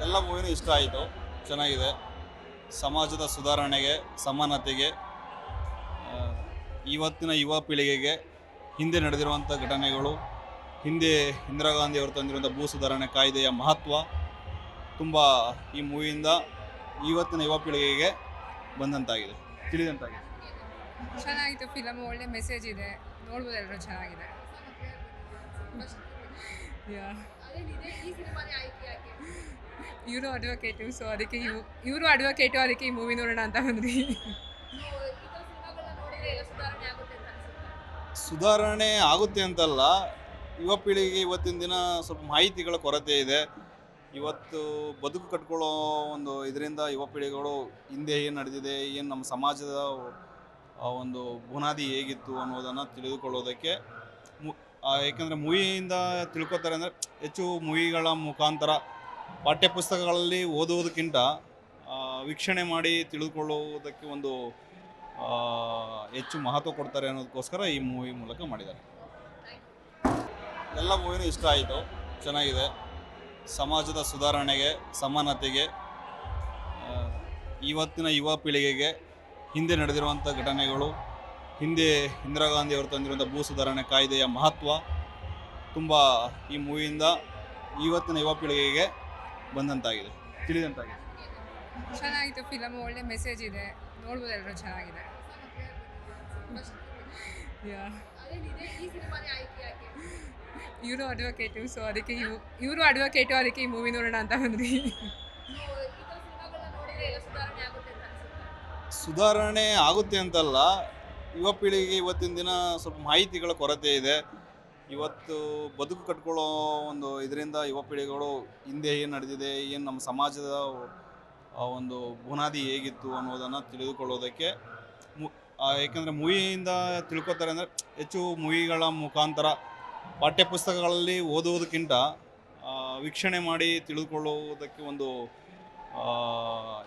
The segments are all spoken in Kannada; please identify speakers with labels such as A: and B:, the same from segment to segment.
A: ಎಲ್ಲ ಮೂವಿನೂ ಇಷ್ಟ ಆಯಿತು. ಚೆನ್ನಾಗಿದೆ. ಸಮಾಜದ ಸುಧಾರಣೆಗೆ ಸಮಾನತೆಗೆ ಆ, ಇವತ್ತಿನ ಯುವ ಪೀಳಿಗೆಗೆ ಹಿಂದೆ ನಡೆದಿರುವಂಥ ಘಟನೆಗಳು ಹಿಂದೆ ಇಂದಿರಾ ಗಾಂಧಿ ಅವರು ತಂದಿರುವಂಥ ಭೂ ಸುಧಾರಣೆ ಕಾಯ್ದೆಯ ಮಹತ್ವ ತುಂಬ ಈ ಮೂವಿಯಿಂದ ಇವತ್ತಿನ ಯುವ ಪೀಳಿಗೆಗೆ ಬಂದಂತಾಗಿದೆ. ತಿಳಿದಂತಾಗಿದೆ.
B: ಚೆನ್ನಾಗಿತ್ತು ಫಿಲಮ್ ಒಳ್ಳೆ ಮೆಸೇಜ್ ಇದೆ. ನೋಡ್ಬೋದು ಎಲ್ಲರೂ ಚೆನ್ನಾಗಿದೆ. ಇವರು ಅಡ್ವೊಕೇಟು ಸೊ ಅದಕ್ಕೆ ಇವ್ ಇವರು ಅಡ್ವೊಕೇಟು ಅದಕ್ಕೆ ಈ ಮೂವಿ ನೋಡೋಣ ಅಂತ ಬಂದ್ವಿ.
A: ಸುಧಾರಣೆ ಆಗುತ್ತೆ ಅಂತಲ್ಲ. ಯುವ ಪೀಳಿಗೆ ಇವತ್ತಿನ ದಿನ ಸ್ವಲ್ಪ ಮಾಹಿತಿಗಳ ಕೊರತೆ ಇದೆ. ಇವತ್ತು ಬದುಕು ಕಟ್ಕೊಳ್ಳೋ ಒಂದು ಇದರಿಂದ ಯುವ ಪೀಳಿಗೆಗಳು ಹಿಂದೆ ಏನು ನಡೆದಿದೆ ಏನು ನಮ್ಮ ಸಮಾಜದ ಆ ಒಂದು ಬುನಾದಿ ಹೇಗಿತ್ತು ಅನ್ನೋದನ್ನು ತಿಳಿದುಕೊಳ್ಳೋದಕ್ಕೆ ಮು ಏಕೆಂದರೆ ಮೂವಿಯಿಂದ ತಿಳ್ಕೊತಾರೆ ಅಂದರೆ ಹೆಚ್ಚು ಮೂವಿಗಳ ಮುಖಾಂತರ ಪಠ್ಯಪುಸ್ತಕಗಳಲ್ಲಿ ಓದುವುದಕ್ಕಿಂತ ವೀಕ್ಷಣೆ ಮಾಡಿ ತಿಳಿದುಕೊಳ್ಳುವುದಕ್ಕೆ ಒಂದು ಹೆಚ್ಚು ಮಹತ್ವ ಕೊಡ್ತಾರೆ ಅನ್ನೋದಕ್ಕೋಸ್ಕರ ಈ ಮೂವಿ ಮೂಲಕ ಮಾಡಿದ್ದಾರೆ. ಎಲ್ಲ ಮೂವಿನೂ ಇಷ್ಟ ಆಯಿತು, ಚೆನ್ನಾಗಿದೆ. ಸಮಾಜದ ಸುಧಾರಣೆಗೆ, ಸಮಾನತೆಗೆ ಇವತ್ತಿನ ಯುವ ಪೀಳಿಗೆಗೆ ಹಿಂದೆ ನಡೆದಿರುವಂಥ ಘಟನೆಗಳು ಹಿಂದೆ ಇಂದಿರಾ ಗಾಂಧಿ ಅವರು ತಂದಿರುವಂಥ ಭೂ ಸುಧಾರಣೆ ಕಾಯ್ದೆಯ ಮಹತ್ವ ತುಂಬ ಈ ಮೂವಿಯಿಂದ ಇವತ್ತಿನ ಯುವ ಪೀಳಿಗೆಗೆ ಬಂದಂತಾಗಿದೆ ತಿಳಿದಂತಾಗಿದೆ.
B: ಚೆನ್ನಾಗಿತ್ತು ಫಿಲಮ್ ಒಳ್ಳೆ ಮೆಸೇಜ್ ಇದೆ. ನೋಡ್ಬೋದು ಎಲ್ಲರೂ ಚೆನ್ನಾಗಿದೆ. ಇವರು ಅಡ್ವೊಕೇಟು ಸೊ ಅದಕ್ಕೆ ಇವ್ ಇವರು ಅಡ್ವೊಕೇಟು ಅದಕ್ಕೆ ಈ ಮೂವಿ ನೋಡೋಣ ಅಂತ ಬಂದ್ವಿ.
A: ಸುಧಾರಣೆ ಆಗುತ್ತೆ ಅಂತಲ್ಲ ಯುವ ಪೀಳಿಗೆಗೆ ಇವತ್ತಿನ ದಿನ ಸ್ವಲ್ಪ ಮಾಹಿತಿಗಳ ಕೊರತೆ ಇದೆ. ಇವತ್ತು ಬದುಕು ಕಟ್ಕೊಳ್ಳೋ ಒಂದು ಇದರಿಂದ ಯುವ ಪೀಳಿಗೆಗಳು ಹಿಂದೆ ಏನು ನಡೆದಿದೆ, ಏನು ನಮ್ಮ ಸಮಾಜದ ಒಂದು ಬುನಾದಿ ಹೇಗಿತ್ತು ಅನ್ನೋದನ್ನು ತಿಳಿದುಕೊಳ್ಳೋದಕ್ಕೆ ಮು ಏಕೆಂದರೆ ಮೂವಿಯಿಂದ ತಿಳ್ಕೊತಾರೆ ಅಂದರೆ ಹೆಚ್ಚು ಮೂವಿಗಳ ಮುಖಾಂತರ ಪಠ್ಯಪುಸ್ತಕಗಳಲ್ಲಿ ಓದುವುದಕ್ಕಿಂತ ವೀಕ್ಷಣೆ ಮಾಡಿ ತಿಳಿದುಕೊಳ್ಳುವುದಕ್ಕೆ ಒಂದು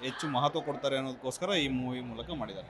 A: ಹೆಚ್ಚು ಮಹತ್ವ ಕೊಡ್ತಾರೆ ಅನ್ನೋದಕ್ಕೋಸ್ಕರ ಈ ಮೂವಿ ಮೂಲಕ ಮಾಡಿದ್ದಾರೆ.